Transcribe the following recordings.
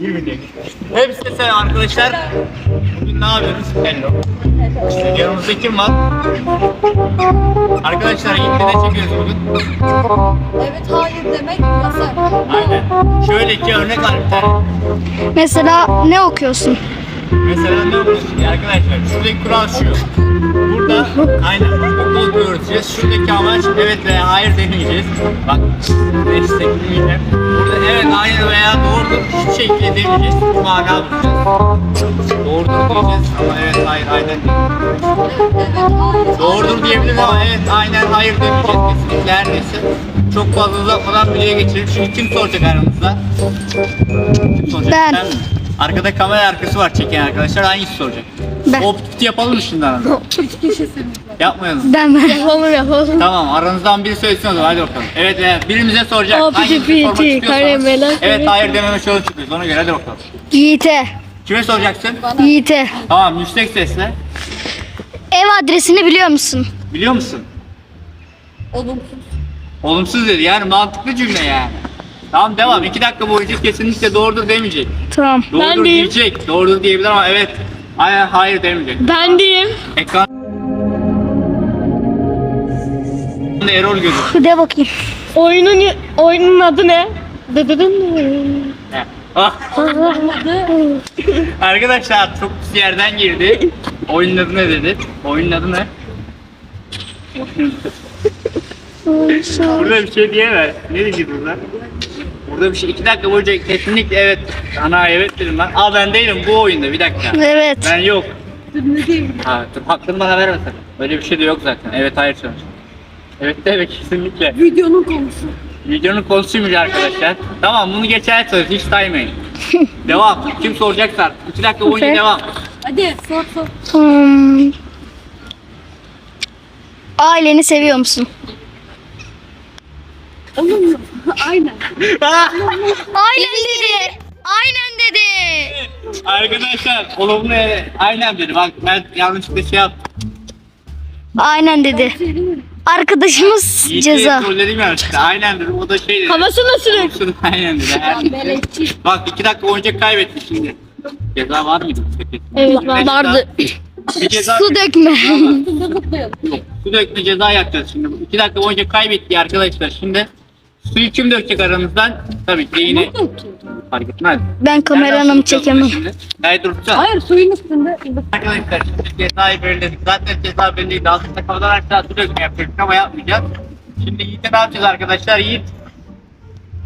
20 Hepsi selam arkadaşlar. Bugün ne yapıyoruz? Hello. İşte yanımızda kim var? Arkadaşlar ilk ne çekiyoruz bugün? Evet hayır demek yasak. Aynen. Şöyle iki örnek tane. Mesela ne okuyorsun? Mesela ne yapıyorsun ya arkadaşlar? Şuradaki kural şu. Burada aynen okul göreceğiz. Şuradaki amaç evet veya hayır demeyeceğiz. Bak destekleyeceğim. Burada evet hayır veya doğrudur hiçbir şekilde demeyeceğiz. Bu mana bulacağız. Doğrudur diyeceğiz ama evet hayır aynen demeyeceğiz. Doğrudur diyebiliriz ama evet aynen hayır demeyeceğiz kesinlikle her neyse. Çok fazla uzatmadan videoya geçelim. Şimdi kim soracak aramızda? Kim soracak? Ben. Sen mi? Arkada kamera arkası var çeken arkadaşlar. Hangisi soracak? Ben. Optik yapalım mı şimdi arada? Yapmayalım. Ben ben. Yapalım yapalım. Tamam aranızdan biri söylesin o zaman hadi bakalım. Evet evet birimize soracak. Optik, istiyorsanız. karamela, Evet hayır dememe şöyle çıkıyoruz ona göre hadi bakalım. Yiğit'e. Kime soracaksın? Yiğit'e. Tamam yüksek sesle. Ev adresini biliyor musun? Biliyor musun? Olumsuz. Olumsuz dedi yani mantıklı cümle yani. Tamam devam. İki dakika boyunca kesinlikle doğrudur demeyecek. Tamam. Doğrudur diyecek. Doğrudur diyebilir ama evet. Hayır, hayır demeyecek. Ben diyeyim. Ekran error gözüküyor. De bakayım. Oyunun oyunun adı ne? Dıdıdın. Ah. Arkadaşlar çok pis yerden girdi. Oyunun adı ne dedi? Oyunun adı ne? burada bir şey diyemez. Ne diyeceğiz burada? Burada bir şey iki dakika boyunca kesinlikle evet. Ana evet dedim ben. Aa ben değilim bu oyunda bir dakika. Evet. Ben yok. Ne diyeyim? Ha, dur, hakkını bana verme sakın. Böyle bir şey de yok zaten. Evet hayır sonuç. Evet de evet kesinlikle. Videonun konusu. Videonun konusuymuş arkadaşlar. Tamam bunu geçer söz hiç saymayın. devam. Kim soracaksa artık. İki dakika boyunca Okey. devam. Hadi sor sor. Hmm. Aileni seviyor musun? Olur mu? Aynen. Aynen dedi. Aynen dedi. arkadaşlar olumlu. Aynen dedi. Bak ben yanlışlıkla şey yaptım. Aynen dedi. Arkadaşımız İyi ceza. şey trolledim yanlışlıkla. Aynen dedim. O da şey dedi. Havasına sürük. Olsun, Aynen dedi. Her. Bak iki dakika boyunca kaybetti şimdi. Ceza var mıydı? Evet vardı. Bir ceza Su dökme. Su dökme ceza yapacağız şimdi. İki dakika boyunca kaybetti arkadaşlar. Şimdi suyu kim dökecek aranızdan? Tabii ki yine fark etmez. Ben kameranımı Nereden çekemem. Hayır duracağız. Hayır suyun üstünde. Arkadaşlar şimdi cezayı belirledik. Zaten ceza belliydi. Aslında kafadan aşağı su dökme yapacaktık ama yapmayacağız. Şimdi Yiğit'e ne yapacağız arkadaşlar? Yiğit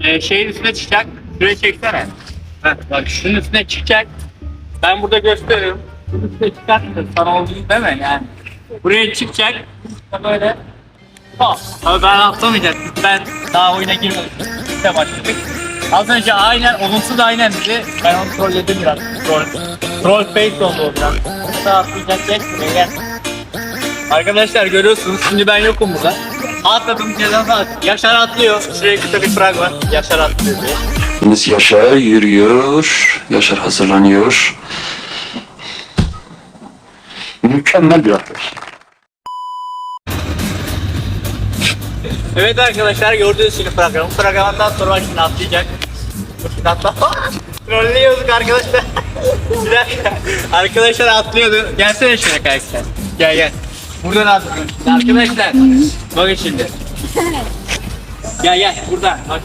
e, şeyin üstüne çıkacak. Şuraya çeksene. Heh, bak şunun üstüne çıkacak. Ben burada gösteriyorum. Şunun üstüne çıkartacağız. Sana olduğunu deme yani. Buraya çıkacak. İşte böyle. Oh, Ama ben atlamayacaktım. Ben daha oyuna girmedim. İşte başladık. Az önce aynen, olumsuz aynen dedi. Ben onu trolledim biraz. Troll, troll face oldu o biraz. Burada atlayacak geç buraya gel. Arkadaşlar görüyorsunuz şimdi ben yokum burada. Atladım cezası at. Yaşar atlıyor. Şuraya kısa bir frag var. Yaşar atlıyor diye. Deniz Yaşar yürüyor. Yaşar hazırlanıyor. Mükemmel bir atlayış. Evet arkadaşlar gördüğünüz gibi programı. Programdan sonra bak şimdi atlayacak. Şimdi atla. Trollüyorduk arkadaşlar. bir dakika. Arkadaşlar atlıyordu. Gelsene şuraya kaykay. Gel gel. Buradan atlıyorsun. Şimdi Arkadaşlar bakın şimdi. Gel gel buradan. Bak.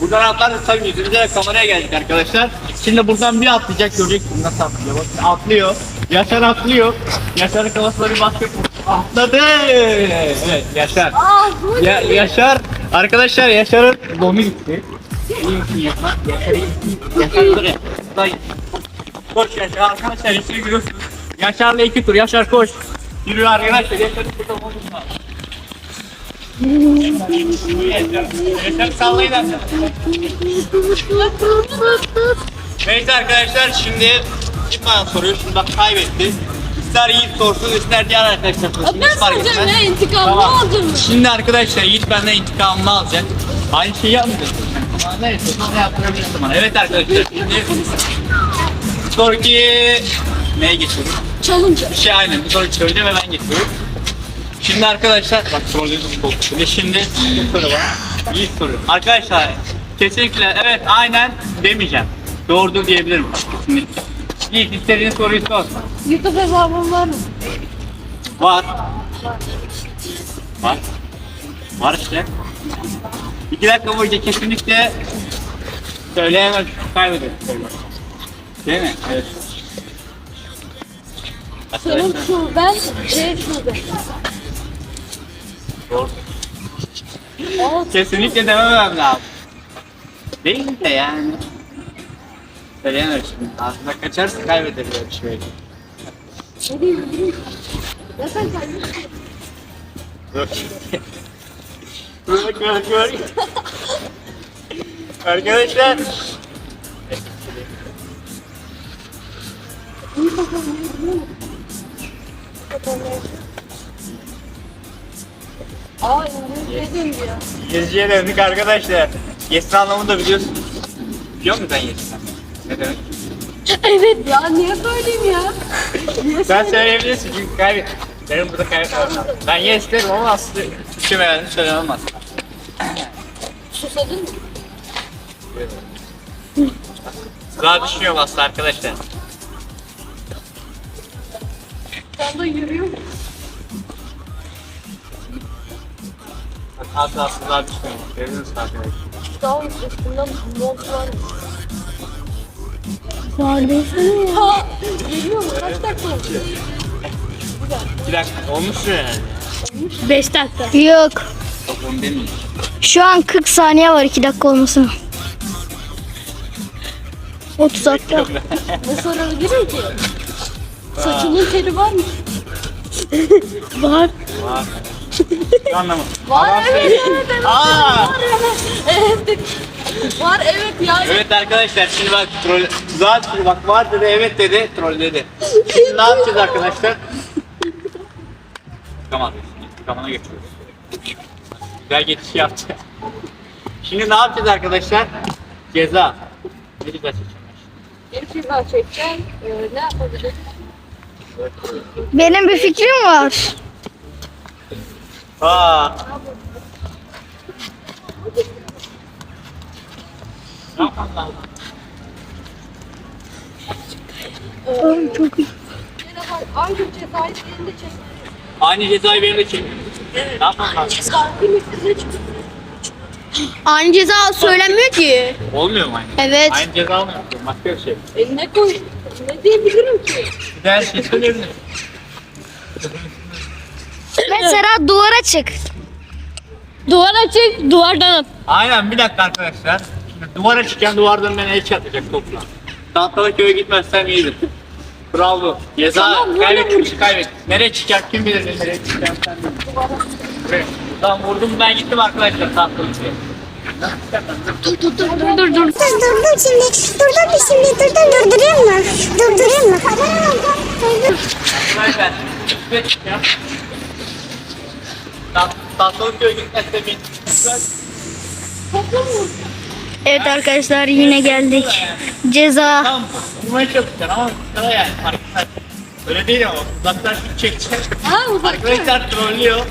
Buradan atlarsa tabii yüzümüze de kameraya geldik arkadaşlar. Şimdi buradan bir atlayacak göreceksiniz nasıl atlıyor. Bakın atlıyor. Yaşar atlıyor. Yaşar'ın kafasına bir basket. Atladı. Evet Yaşar. Ya Yaşar arkadaşlar Yaşar'ın domi gitti. İyi misin Yaşar? Yaşar iyi misin? Yaşar Koş Yaşar arkadaşlar Yaşar'ı görüyorsunuz. Yaşar'la iki tur Yaşar koş. Yürü arkadaşlar Yaşar'ın burada omuz var. Yaşar sallayın arkadaşlar. Neyse arkadaşlar şimdi kim bana soruyor? Şimdi bak kaybetti. İster Yiğit sorsun ister diğer arkadaşlar sorsun. Ben Hiç fark soracağım etmez. ya intikamını Tamam. aldın mı? Şimdi arkadaşlar Yiğit benden intikamımı alacak. Aynı şeyi yapmayacak. Ama neyse ne yaptırabilirsin bana. Evet arkadaşlar şimdi sonraki neye geçiyoruz? Çalınca. Bir şey aynen bir sonraki söyleyeceğim ve ben geçiyorum. Şimdi arkadaşlar bak sorduğunuz bu. Ve şimdi bir soru var. İyi soru. Arkadaşlar kesinlikle evet aynen demeyeceğim. Doğrudur diyebilirim. Kesinlikle. Yiğit istediğin soruyu sor. YouTube hesabım var mı? Var. Var. Var işte. İki dakika boyunca kesinlikle söyleyemez, kaybeder. Değil mi? Evet. Arkadaşlar, şu ben C şube. doğru. Aa, Kesinlikle dememem lazım. Değil de yani. Söyleyemem şimdi. Aslında kaçarsa bir şey. ne diyeyim. Ya sen Dur. Bak bak. Arkadaşlar. Aa İngilizce dönüyor. Döndük arkadaşlar. Yesin anlamını da biliyorsunuz. Biliyor musun sen yesin? Evet ya niye söyleyeyim ya? Niye Sen söyleyebilirsin çünkü kaybet. Benim burada kaybetmem. Ben yes derim ama aslında Türkçe meğerini söylemem. Susadın mı? Daha düşünüyorum aslında arkadaşlar. Sen de yürüyor musun? Bak aslında daha düşünüyorum. Görüyor musun arkadaşlar? Tamam üstünden mont var. Var desene. Ha geliyor mu? Kaç dakika oldu? Bir dakika olmuş mu yani? 5 dakika. Yok. Şu an 40 saniye var 2 dakika olmasına. 30 dakika. Ne sorabilirim ki? Saçının teli var mı? Var. Var. Anlamadım. Var evet evet. Aa! Evet. Var evet ya. Evet arkadaşlar şimdi bak troll zaten bak var dedi evet dedi trolledi. Şimdi ne yapacağız arkadaşlar? Tamam. Kamana geçiyoruz. Güzel geçiş yaptı. Şimdi ne yapacağız arkadaşlar? Ceza. Ne ceza çekeceğim Bir firma çekeceğim. Ee, ne yapabilirim? Benim bir fikrim var. Aa. Ne? Oğlum çok iyi. Aynı cezayı elinde çekeceğim. Aynı cezayı benim de çekin. Ne yapalım. Aynı ceza söylenmiyor ki. Olmuyor mu aynı? Evet. Aynı ceza olmuyor. Başka bir şey. Eline koy. Ne diyebilirim ki? Bir daha her şey söyleyebilirim. Mesela duvara çık. Duvar açık, duvardan at. Aynen bir dakika arkadaşlar. Şimdi duvara çıkan duvardan beni el çatlayacak topla. Tahtalı köye gitmezsem iyidir. Bravo. Ceza Tamam, kaybettim kaybettim. Nereye çıkacak kim bilir nereye çıkacak sen. Buraya. Tamam vurdum ben gittim arkadaşlar tahtalı köye. Dur dur dur. Dur durdum şimdi. Durdum bir şimdi. Durdum durdurayım mı? Durdurayım mı? Arkadaşlar üstüne çıkacağım. Taht- Tahtalı köye gitmezsem iyidir. Evet arkadaşlar yine geldik. Ceza. Tamam vurmaya çalışacaksın ama sıra yani. Öyle değil ama uzaktan şut çekeceksin. Ha uzak. Arkadaşlar trollüyor.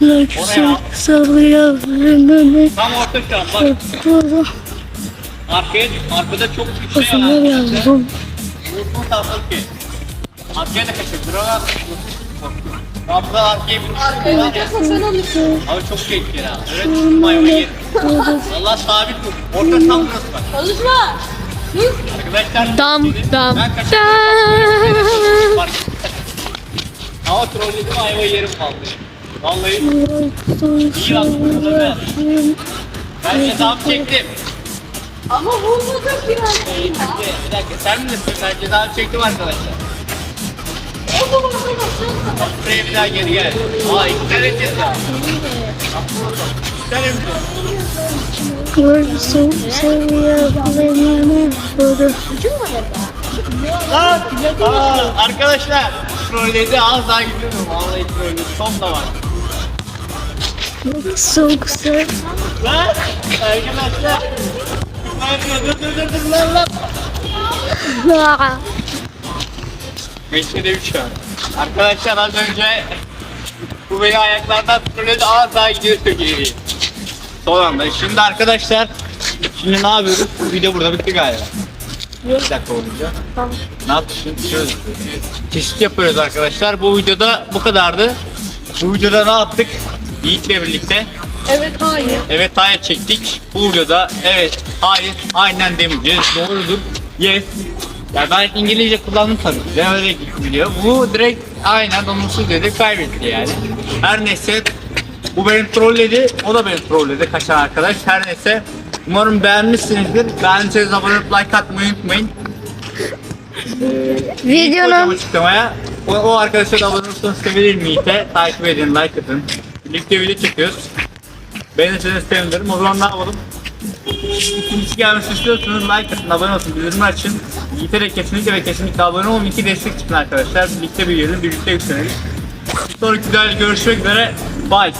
Yoksa sallıyorum. Tam orta şu an bak. Arkaya, arkada çok. Kafamı yazdım. Vursun tahtalı köy. Arkaya da kaçır. Buralar Var ya. gidiyorsan sen alırsın. Abi çok tehlikeli ha. Evet tutma hayvan yerim. Allah sabit tut. Orta tam burası bak. Dur. Arkadaşlar Dam dam dam. Ama trolledim ayva yerim vallahi. Vallahi iyi yaptın. Ben cezamı çektim. Ama vurmadık biraz. Bir dakika sen bilirsin ben cezamı çektim arkadaşlar. Buraya bir daha geri gel. Aa. İki tane mi? Lan! Aa, arkadaşlar trolledi az daha gidiyorum. Vallahi trolledi. Son da var. Soğuk soğuk. Lan! Arkadaşlar. Dur dur dur dur lan lan. Beşte de üç var. Arkadaşlar az önce bu beni ayaklardan trolledi az daha gidiyor ileri. Son anda. Şimdi arkadaşlar Şimdi ne yapıyoruz? Bu video burada bitti galiba. Bir dakika olunca. Ne yaptık şimdi? Şöyle. Kesit yapıyoruz arkadaşlar. Bu videoda bu kadardı. Bu videoda ne yaptık? Yiğit'le birlikte Evet hayır. Evet hayır çektik. Bu videoda evet hayır aynen demeyeceğiz. Doğrudur. Yes. Ya ben İngilizce kullandım tabii ki de öyle gidiyor. Bu direkt aynen olumsuz dedi kaybetti yani. Her neyse bu beni trolledi. O da beni trolledi kaçan arkadaş. Her neyse umarım beğenmişsinizdir. Beğendiyseniz abone olup like atmayı unutmayın. Koyacağım Videonun açıklamaya. O, o arkadaşa da abone olursanız sevinirim Yiğit'e. Takip edin, like atın. Birlikte video çekiyoruz. Beğenirseniz sevinirim. O zaman ne yapalım? İkincisi gelmesi istiyorsanız like atın, abone olun, bildirim açın. De kesinlikle ve kesinlikle abone olun. İki destek çıkın arkadaşlar. Birlikte büyüyelim, birlikte yükselelim. Sonraki videoda görüşmek üzere. Bye.